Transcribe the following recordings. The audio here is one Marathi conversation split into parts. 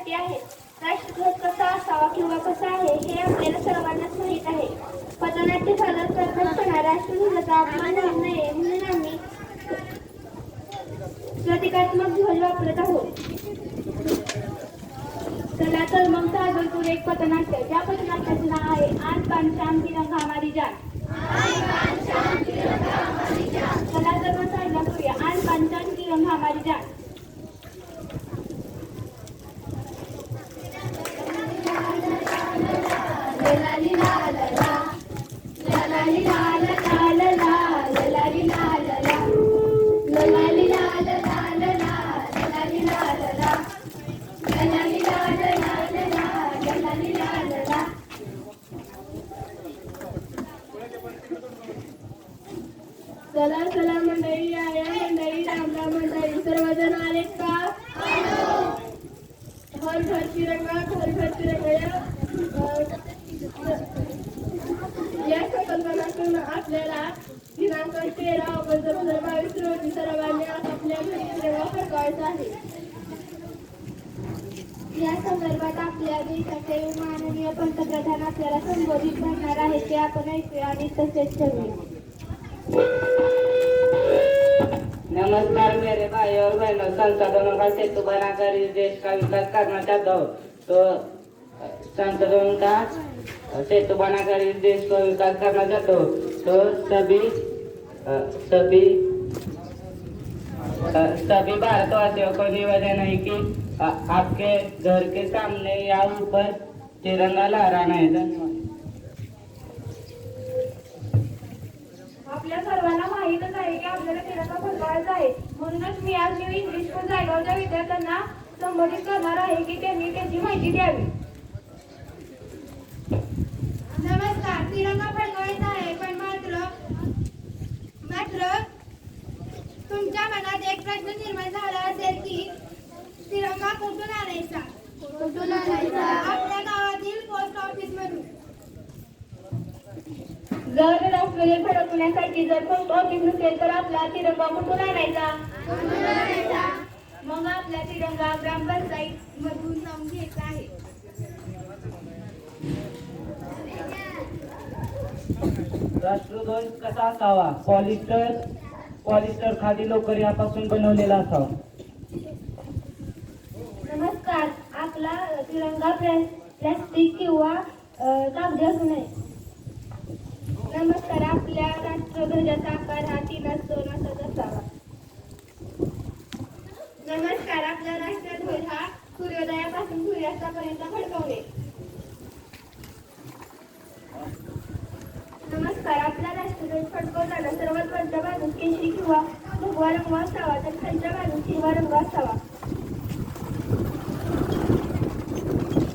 करण्यासाठी आहेत राष्ट्रध्वज कसा असावा किंवा कसा आहे हे आपल्याला सर्वांनाच माहीत आहे. पथनाट्य सादर करत असताना राष्ट्रध्वजाचा अपमान होऊ नये म्हणून आम्ही प्रतिकात्मक ध्वज वापरत आहोत. चला तर मग सादर करू एक पथनाट्य ज्या पथनाट्याचे नाव आहे आज पानश्याम तिरंगा हमारी जान. चला तर मग साजरा करूया आज पानश्याम तिरंगा हमारी जान. चला चला मंडळी या या मंडळी रामराम मंडळी सर्वजण आलेत का घर घर तिरंगा घर घर तिरंगा या अं, या संकल्पनातून आपल्याला दिनांक तेरा ऑगस्ट दोन हजार बावीस रोजी सर्वांनी आपापल्या घरी तिरंगा फडकावायचा आहे. या संदर्भात आपल्या देशाचे माननीय पंतप्रधान आपल्याला संबोधित करणार आहे ते आपण ऐकूया आणि तसेच ठेवूया नमस्कार मेरे भाई और बहनों संसाधनों का सेतु बनाकर इस देश का विकास करना चाहता हूँ। तो अ, संसाधनों का सेतु देश का विकास करना जातो तो सभी सभी सभी भारतवासियों को निवेदन है कि आपके घर के सामने या ऊपर तिरंगा लहराना है. धन्यवाद. आपल्या सर्वांना माहीतच आहे की आपल्याला तिरंगा फडकवायचा आहे. म्हणूनच मी आज न्यू इंग्लिश स्कूल जायगावच्या विद्यार्थ्यांना संबोधित करणार आहे की त्यांनी त्याची माहिती द्यावी नमस्कार तिरंगा फडकवायचा आहे पण मात्र मात्र तुमच्या मनात एक प्रश्न निर्माण झाला असेल की तिरंगा कुठून आणायचा? कुठून आणायचा? आपल्या गावातील पोस्ट ऑफिस मधून. जर राष्ट्रध्वज फडकवण्यासाठी जर पोस्ट ऑफिस नसेल तर आपला तिरंगा कुठून आणायचा? मग आपला तिरंगा ग्रामपंचायत मधून जाऊन घ्यायचा आहे. राष्ट्रध्वज कसा असावा? पॉलिस्टर पॉलिस्टर खादी लोकर यापासून बनवलेला असावा. नमस्कार. आपला तिरंगा प्लॅ- प्लॅस्टिक किंवा कागदी असू नये. नमस्कार. आपल्या राष्ट्रध्वजाचा आकार हा तीन दोन असाच असावा नमस्कार आपला राष्ट्रध्वज हा सूर्योदयापासून सूर्यास्तापर्यंत फडकवणे नमस्कार आपला फडकवताना सर्वात केशरी किंवा भगवा रंग असावा तर खालच्या बाजूस हिरवा रंग असावा.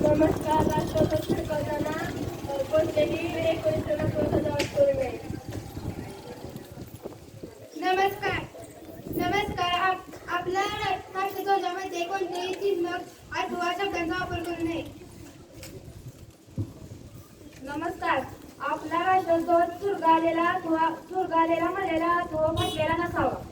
नमस्कार राष्ट्रध्वज फडकवताना कोणत्याही डेकोरेशन सजावट करू नये. नमस्कार. नमस्कार आप- आपल्या राष्ट्रध्वजामध्ये कोणतेही चिन्ह अथवा शब्दांचा वापर करू नये नमस्कार आपला राष्ट्रध्वज चुरगाळलेला अथवा चुरगाळलेला मलेला अथवा फाटलेला नसावा.